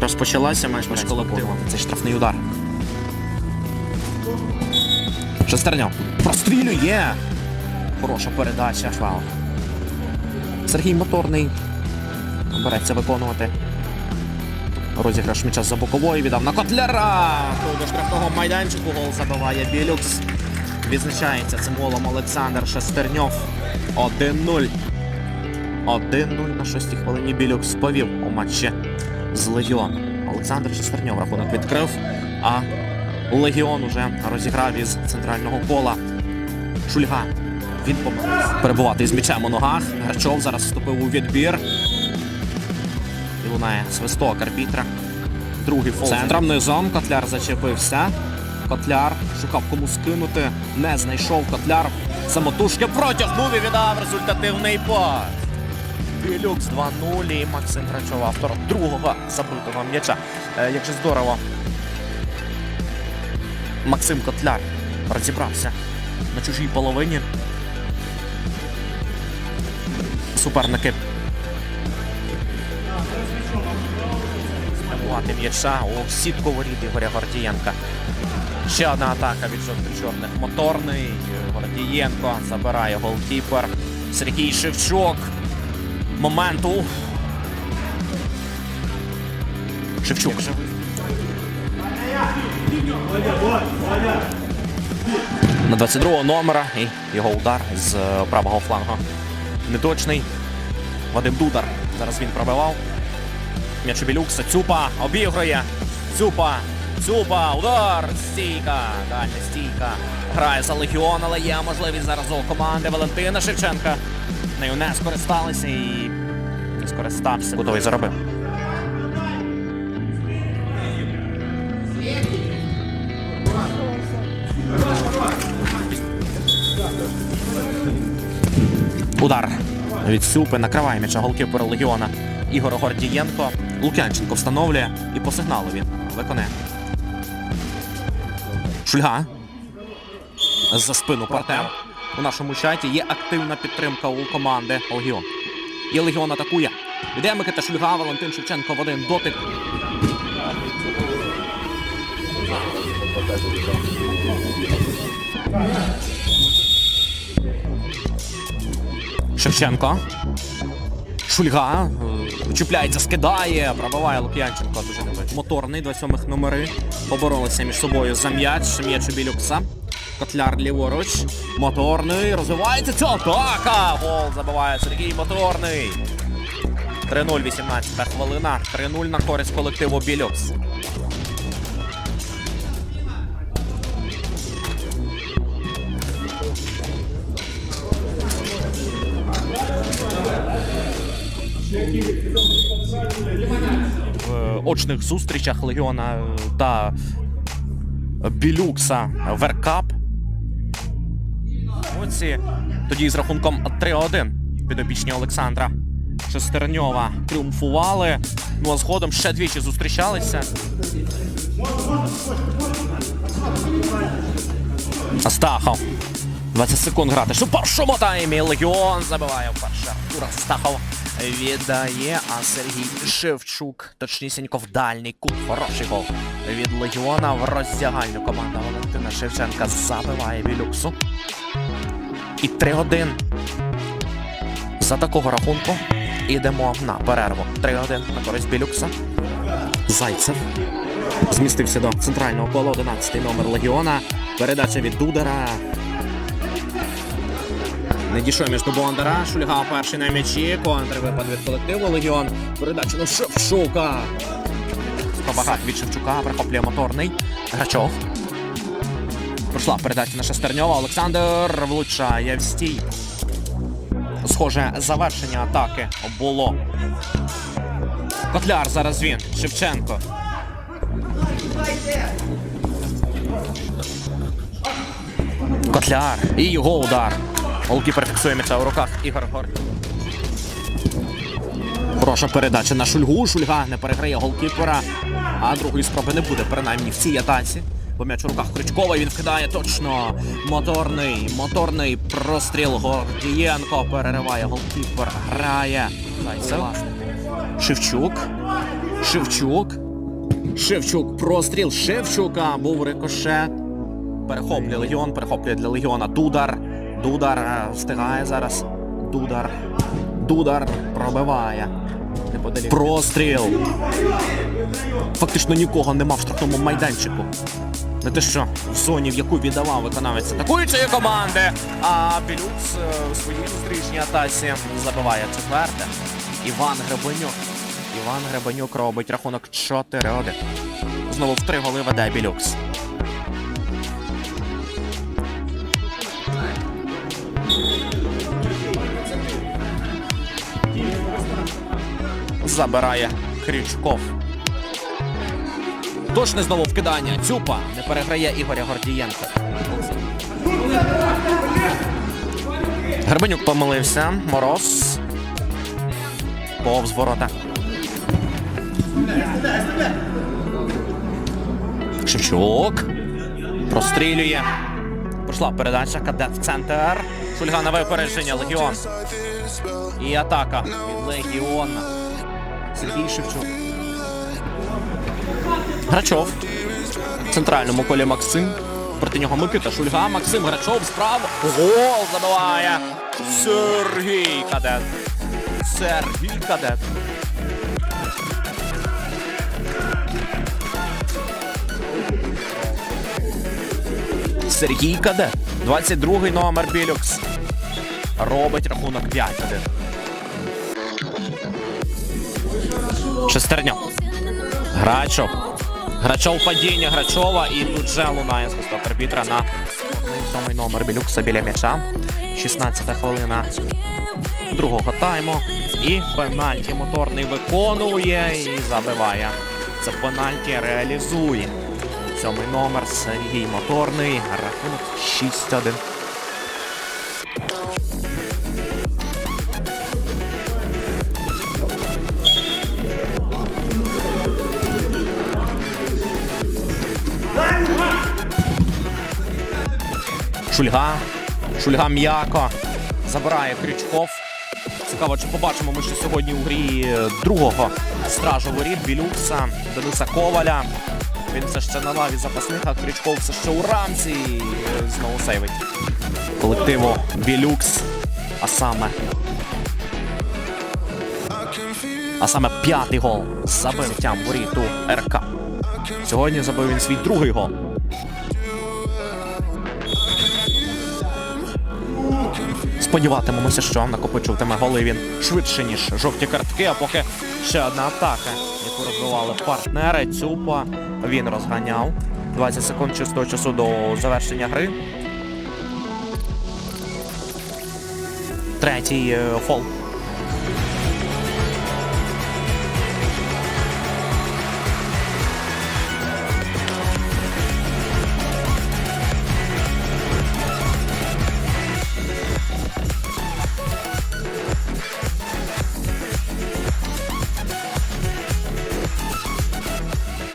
Розпочалася майже з колективом. Це штрафний удар. Шестерньов. Прострілює! Хороша передача. Вау. Сергій Моторний. Береться виконувати. Розіграш м'яча за бокової віддав на Котляра. До штрафного майданчику гол забиває Білюкс. Відзначається цим голом Олександр Шестерньов. 1-0. 1-0 на шостій хвилині Білюкс повів у матчі з Легіоном. Олександр Шестерньов рахунок відкрив, а Легіон уже розіграв із центрального кола. Шульга. Він помилився. Перебувати із м'ячем у ногах. Грачов зараз вступив у відбір. І лунає свисток арбітра. Другий фол. Центром низом Котляр зачепився. Котляр шукав кому скинути. Не знайшов Котляр. Самотужки протягнув і віддав результативний пас. Білюкс 2-0 і Максим Грачов, автор другого забитого м'яча. Е, як же здорово. Максим Котляр розібрався на чужій половині. Суперники Спрямувати м'яча у сітку воріт Ігоря Гордієнка. Ще одна атака від жовто-чорних. Моторний. Гордієнко забирає голкіпер. Сергій Шевчук. Моменту. Шевчук. На 22-го номера і його удар з правого флангу. Неточний. Вадим Дудар. Зараз він пробивав. М'яч у Білюкса. Цюпа обігрує. Цюпа. Цюпа. Удар. Стійка. Дальня стійка. Грає за Легіон, але є можливість зараз у команди Валентина Шевченка. Нею не скористалися і не скористався. Готовий заробив. Удар від Сюпи накриває м'яча голкіпер Легіона Ігор Гордієнко. Лук'янченко встановлює і по сигналу він виконає. Шульга. За спину партнер. У нашому чаті є активна підтримка у команди Легіон. І Легіон атакує. Іде Микита Шульга, Валентин Шевченко в один дотик. Шевченко. Шульга. е, Чіпляється, скидає, пробиває Лук'янченко. Дуже не Моторний, два сьомих номери. Поборолися між собою за м'яч. М'яч у Білюкса. Котляр ліворуч. Моторний. Розвивається ця атака. Гол забиває Сергій Моторний. 3-0, 18 хвилина. 3-0 на користь колективу Білюкс. в очних зустрічах Легіона та Білюкса Веркап. Оці тоді з рахунком 3-1 підопічні Олександра Шестерньова тріумфували. Ну а згодом ще двічі зустрічалися. Астахов. 20 секунд грати. Що в першому таймі Легіон забиває вперше. Артур Астахов віддає, а Сергій Шевчук точнісінько в дальній кут. Хороший гол від Легіона в роздягальню команда Валентина Шевченка забиває Білюксу. І 3-1. За такого рахунку ідемо на перерву. 3-1 на користь Білюкса. Зайцев змістився до центрального кола 11 номер Легіона. Передача від Дудера. Не дійшов між до Бондара. Шульга перший на м'ячі. Контрвипад від колективу Легіон. Передача на Шевчука. Пробагат від Шевчука. Прихоплює моторний. Грачов. Пройшла передача на Шестерньова. Олександр влучає в стій. Схоже, завершення атаки було. Котляр зараз він. Шевченко. Котляр. І його удар. Голкіпер фіксує м'яча у руках. Ігор Гор. Хороша передача на Шульгу. Шульга не переграє голкіпера. А другої спроби не буде, принаймні в цій атаці. Бо м'яч у руках Крючкова, він вкидає точно. Моторний, моторний простріл Гордієнко перериває голкіпер. Грає. Зайцев. Шевчук. Шевчук. Шевчук, простріл Шевчука. Був рикошет. Перехоплює Легіон, перехоплює для Легіона Дудар. Дудар е, встигає зараз. Дудар. Дудар пробиває. Простріл. Фактично нікого нема в штрафному майданчику. Не те, що в зоні, в яку віддавав виконавець атакуючої команди. А Білюкс е, у своїй зустрічній атаці забиває четверте. Іван Гребенюк. Іван Гребенюк робить рахунок 4-1. Знову в три голи веде Білюкс. Забирає Крючков. Точне знову вкидання. Цюпа не переграє Ігоря Гордієнка. Гребенюк помилився. Мороз. Повз ворота. Шевчук. Прострілює. Пройшла передача. Кадет в центр. Шульга на випередження. Легіон. І атака від Легіона. Сергій Шевчук. Грачов. В центральному колі Максим. Проти нього Микита Шульга. Максим Грачов справа. Гол забиває. Сергій Кадет. Сергій Кадет. Сергій Кадет. 22-й номер Білюкс. Робить рахунок 5-1. Шестерня. Грачов. Грачов падіння Грачова і тут же лунає свисток арбітра на сьомий номер Білюкса біля м'яча. 16 хвилина другого тайму. І пенальті моторний виконує і забиває. Це пенальті реалізує. Сьомий номер Сергій Моторний. Рахунок 6-1. Шульга. Шульга м'яко. Забирає Крючков. Цікаво, чи побачимо ми ще сьогодні у грі другого стражу воріт Білюкса Дениса Коваля. Він все ще на лаві запасних, а Крючков все ще у рамці. І знову сейвить колективу Білюкс. А саме. А саме п'ятий гол з забиттям воріту РК. Сьогодні забив він свій другий гол. Сподіватимемося, що накопичуватиме голи він швидше, ніж жовті картки, а поки ще одна атака, яку розбивали партнери. Цюпа він розганяв. 20 секунд чистого часу до завершення гри. Третій е, фол